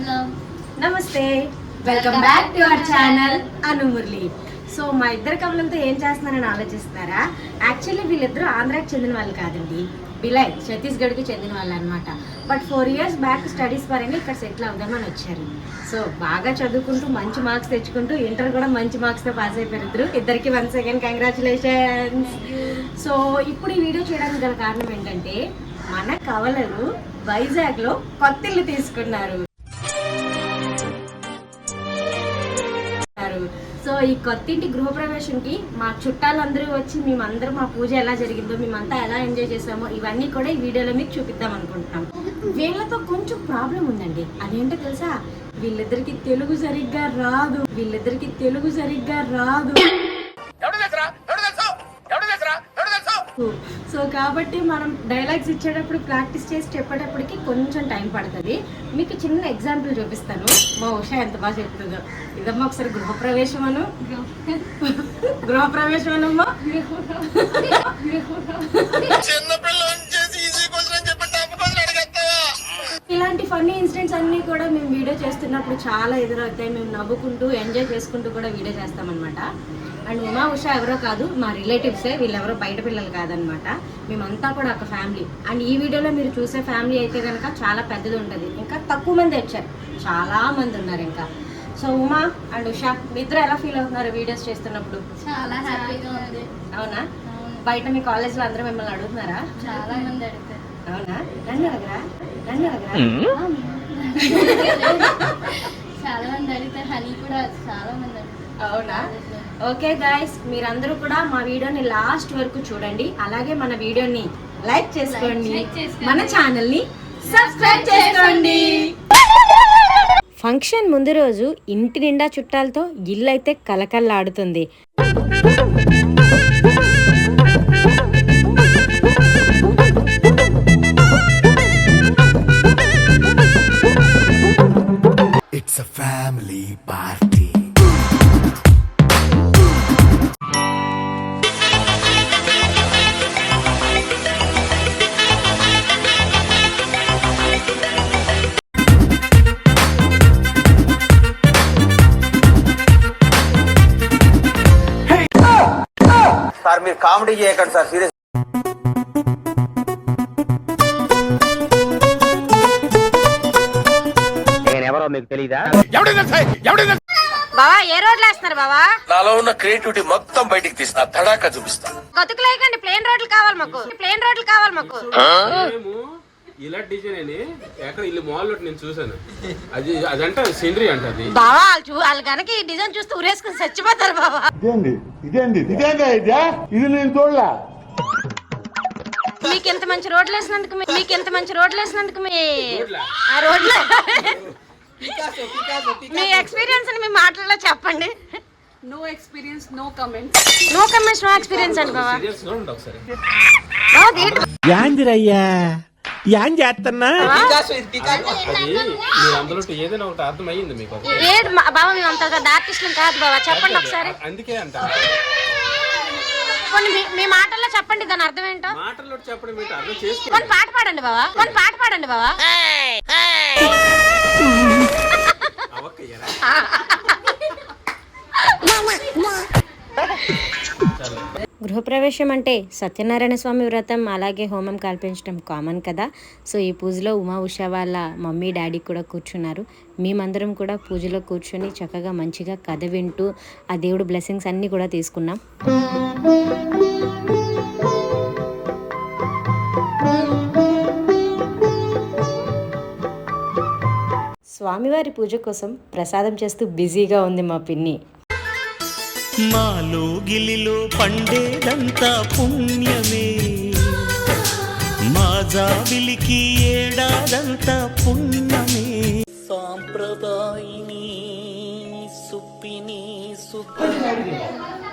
Hello. నమస్తే. Welcome back to our channel Anu Murali. So మా ఇద్దరు కమలంతో ఏం చేస్తున్నారని ఆలోచిస్తున్నారా? యాక్చువల్లీ వీళ్ళిద్దరూ ఆంధ్రాకి చెందిన వాళ్ళు కాదండి. బిలాయ్ ఛత్తీస్గఢ్కి చెందిన వాళ్ళు అనమాట but four years back studies పరంగా ఇక్కడ సెటిల్ అవుదామని వచ్చారు. సో బాగా చదువుకుంటూ మంచి మార్క్స్ తెచ్చుకుంటూ ఇంటర్ కూడా మంచి మార్క్స్తో పాస్ అయిపోయారు ఇద్దరు. ఇద్దరికి వన్ సెకండ్ కంగ్రాచులేషన్స్ సో ఇప్పుడు ఈ వీడియో చేయడానికి గల కారణం ఏంటంటే మన కవలలు వైజాగ్లో కొత్త ఇల్లు తీసుకున్నారు. చేస్తున్నారు. సో ఈ కొత్తింటి గృహప్రవేశంకి మా చుట్టాలందరూ వచ్చి మేమందరం మా పూజ ఎలా జరిగిందో మేమంతా ఎలా ఎంజాయ్ చేసామో ఇవన్నీ కూడా ఈ వీడియోలో మీకు చూపిద్దాం అనుకుంటున్నాం. వీళ్ళతో కొంచెం ప్రాబ్లం ఉందండి. అదేంటో తెలుసా? వీళ్ళిద్దరికి తెలుగు సరిగ్గా రాదు. వీళ్ళిద్దరికి తెలుగు సరిగ్గా రాదు. సో కాబట్టి మనం డైలాగ్స్ ఇచ్చేటప్పుడు ప్రాక్టీస్ చేసి చెప్పేటప్పటికి కొంచెం టైం పడుతుంది. మీకు చిన్న ఎగ్జాంపుల్ చూపిస్తాను. మా ఉషా ఎంత బాగా చెప్తుందో. ఇదమ్మా ఒకసారి గృహప్రవేశం అను గృహప్రవేశం అనమ్మా ఇలాంటి ఫన్నీ ఇన్సిడెంట్స్ అన్నీ కూడా మేము వీడియో చేస్తున్నప్పుడు చాలా ఎదురవుతాయి. మేము నవ్వుకుంటూ ఎంజాయ్ చేసుకుంటూ కూడా వీడియో చేస్తామన్నమాట. అండ్ ఉమా ఉషా ఎవరో కాదు మా రిలేటివ్సే వీళ్ళెవరో బయట పిల్లలు కాదనమాట. మేమంతా కూడా ఒక ఫ్యామిలీ. అండ్ ఈ వీడియోలో మీరు చూసే ఫ్యామిలీ అయితే కనుక చాలా పెద్దది ఉంటుంది. ఇంకా తక్కువ మంది వచ్చారు. చాలా మంది ఉన్నారు ఇంకా. సో ఉమా అండ్ ఉషా ఇద్దరు ఎలా ఫీల్ అవుతున్నారు వీడియోస్ చేస్తున్నప్పుడు? చాలా హ్యాపీగా ఉంది. అవునా. బయట మీ కాలేజ్లో అందరూ మిమ్మల్ని అడుగుతున్నారా? చాలా మంది అడుగుతారు. అవునా? నన్ను అడగరా? నన్ను అడగరా? చాలా మంది అడుగుతారు. హనీ కూడా చాలా మంది అడుగుతారు. అవునా? ఓకే గాయస్ మీరందరూ కూడా మా వీడియోని లాస్ట్ వరకు చూడండి. అలాగే మన వీడియోని లైక్ చేసుకోండి. మన ఛానల్ని సబ్స్క్రైబ్ చేసుకోండి. ఫంక్షన్ ముందు రోజు ఇంటి నిండా చుట్టాలతో ఇల్లు అయితే కలకల్లాడుతుంది. It's a family సార్ మీరు కామెడీ చేయకండి సార్ సీరియస్. నేనెవరో మీకు తెలీదా? బావా ఏ రోడ్లు వేస్తున్నారు బావా? నాలో ఉన్న క్రియేటివిటీ మొత్తం బయటికి తీస్తా తడాకా చూపిస్తా. గతుకులు వేయకండి ప్లేన్ రోడ్లు కావాలి మాకు. ప్లేన్ రోడ్లు కావాలి మాకు. ఇలా డిజైన్ అని ఎక్కడ ఇల్లు మాల్లో నేను చూసాను అది అదంట సీనరీ అంట అది. బావా వాళ్ళు వాళ్ళు కనుక ఈ డిజైన్ చూస్తే ఊరేసుకుని చచ్చిపోతారు బావా. ఇదేంది? ఇదేంది? ఇదేందా ఇదే? ఇది నేను చూడలే. మీకు ఎంత మంచి రోడ్లు వేసినందుకు మీ- మీకు ఎంత మంచి రోడ్లు వేసినందుకు మీ రోడ్లా? ఆ రోడ్లు? మీ ఎక్స్పీరియన్స్ మీ మాటల్లో చెప్పండి. No experience no comment no comments no experience అండి బావా. యాన్ చేస్తున్నా ఏదైనా ఒకటి మీకు అది. ఏడు మా- బావా మేము అంత పెద్ద ఆర్టిస్టులు కాదు బావా చెప్పండి ఒకసారి. అందుకే అంట. కొన్ని మీ- మీ మాటల్లో చెప్పండి దాని అర్థం ఏంటో? మాటల్లో చెప్పడం ఏంటి అర్థం చేసుకో కొన్ని పాట పాడండి బావా కొన్ని పాట పాడండి బావా అవక్కయ్యారా గృహప్రవేశం అంటే సత్యనారాయణ స్వామి వ్రతం అలాగే హోమం కల్పించడం కామన్ కదా. సో ఈ పూజలో ఉమా ఉషా వాళ్ళ మమ్మీ డాడీ కూడా కూర్చున్నారు. మేమందరం కూడా పూజలో కూర్చొని చక్కగా మంచిగా కథ వింటూ ఆ దేవుడు బ్లెస్సింగ్స్ అన్నీ కూడా తీసుకున్నాం. స్వామివారి పూజ కోసం ప్రసాదం చేస్తూ బిజీగా ఉంది మా పిన్ని. మాలో గిలిలో పండేదంతా పుణ్యమే. మా జాబిలికి ఏడాదంతా పుణ్యమే. సాంప్రదాయిని సుప్పిని సుప్పు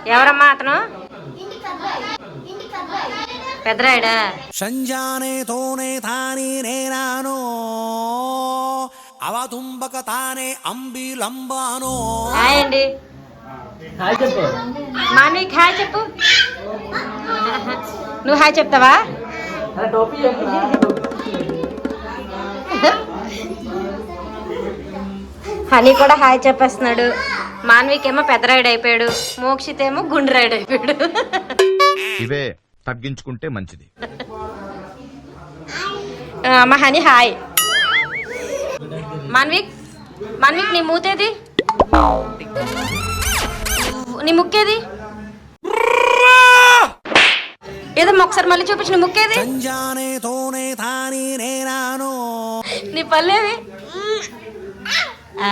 ఎవరమ్మా అతను? పెద్దరాయుడా? సంజానే తోనే తానే నేనానో అవతుంబక తానే అంబిలంబానో. హాయ్ హాయ్ చెప్పు. నువ్వు హాయ్ చెప్తావా? హనీ కూడా హాయ్ చెప్పేస్తున్నాడు. మాన్విక్ ఏమో పెద్ద రైడ్ అయిపోయాడు. మోక్షిత్ ఏమో గుండు రైడ్ అయిపోయాడు. ఇవే తగ్గించుకుంటే మంచిది. మా హనీ హాయ్. మాన్విక్ మాన్విక్ నీ మూతేది? నీ ముక్కేది? ఏదో ఒకసారి మళ్ళీ చూపించు నీ ముక్కేది? నీ పల్లేవి ఆ,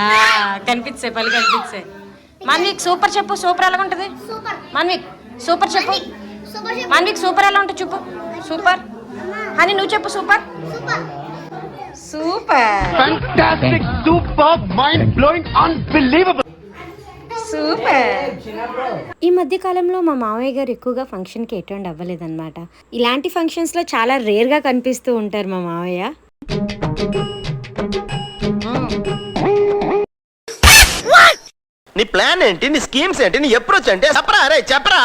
కనిపించే పళ్ళు కనిపించే. మాన్విక్ సూపర్ చెప్పు సూపర్ ఎలా ఉంటుంది? మాన్విక్ సూపర్ చెప్పు. మాన్విక్ సూపర్ ఎలా ఉంటుంది చెప్పు సూపర్. అని నువ్వు చెప్పు super. Super. Fantastic super mind blowing unbelievable super ఈ మధ్య కాలంలో మా మామయ్య గారు ఎక్కువగా ఫంక్షన్కి అటెండ్ అవ్వలేదన్నమాట. ఇలాంటి ఫంక్షన్స్లో చాలా రేర్గా కనిపిస్తూ ఉంటారు మా మామయ్య నీ ప్లాన్ ఏంటి? నీ స్కీమ్స్ ఏంటి? నీ అప్రోచ్ ఏంటి? చెప్పరా అరే చెప్పరా.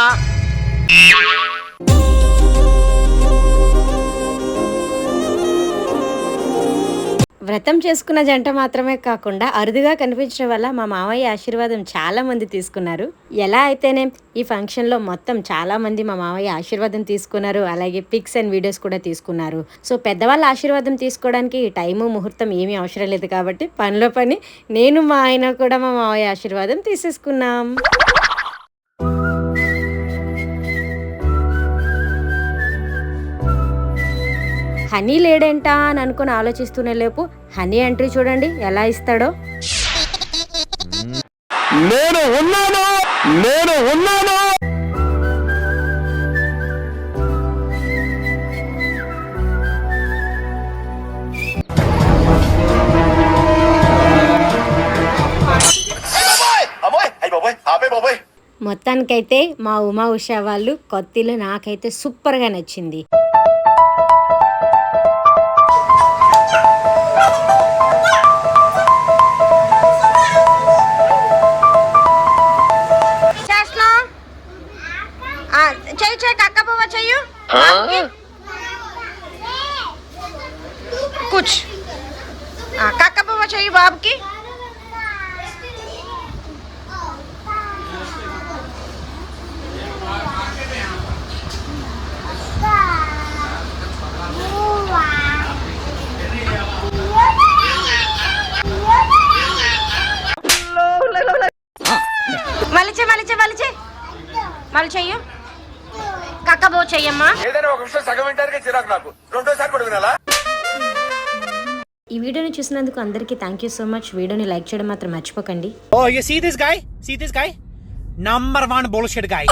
వ్రతం చేసుకున్న జంట మాత్రమే కాకుండా అరుదుగా కనిపించడం వల్ల మా మామయ్య ఆశీర్వాదం చాలా మంది తీసుకున్నారు. ఎలా అయితేనే ఈ ఫంక్షన్లో మొత్తం చాలా మంది మా మామయ్య ఆశీర్వాదం తీసుకున్నారు. అలాగే పిక్స్ అండ్ వీడియోస్ కూడా తీసుకున్నారు. సో పెద్దవాళ్ళ ఆశీర్వాదం తీసుకోవడానికి టైము ముహూర్తం ఏమీ అవసరం లేదు కాబట్టి పనిలో పని నేను మా ఆయన కూడా మా మామయ్య ఆశీర్వాదం తీసేసుకున్నాం. హనీ లేడేంటా అని అనుకుని ఆలోచిస్తూనే లేపు. హనీ ఎంట్రీ చూడండి ఎలా ఇస్తాడో. నేను ఉన్నాను నేను ఉన్నాను. అమ్మాయి అయ్యి బాబాయ్ ఆపే బాబాయ్ మొత్తానికైతే మా ఉమా ఉషా వాళ్ళు కొత్తిల్లు నాకైతే సూపర్గా నచ్చింది. కూర్చ్ కక్క పువ్వ చెయ్యి బాబుకి మలిచే మలిచే మలిచే. మళ్ళీ చెయ్యు కక్కబో చెయ్యమ్మా. ఏదైనా ఒక విషయం సగం వింటానికి చిరాకు నాకు. రెండోసారి కూడా వినాలా? ఈ వీడియోని చూసినందుకు అందరికి థ్యాంక్ యూ సో మచ్ వీడియోని లైక్ చేయడం మాత్రం మర్చిపోకండి. ఓ you see this guy see this guy number one bullshit guy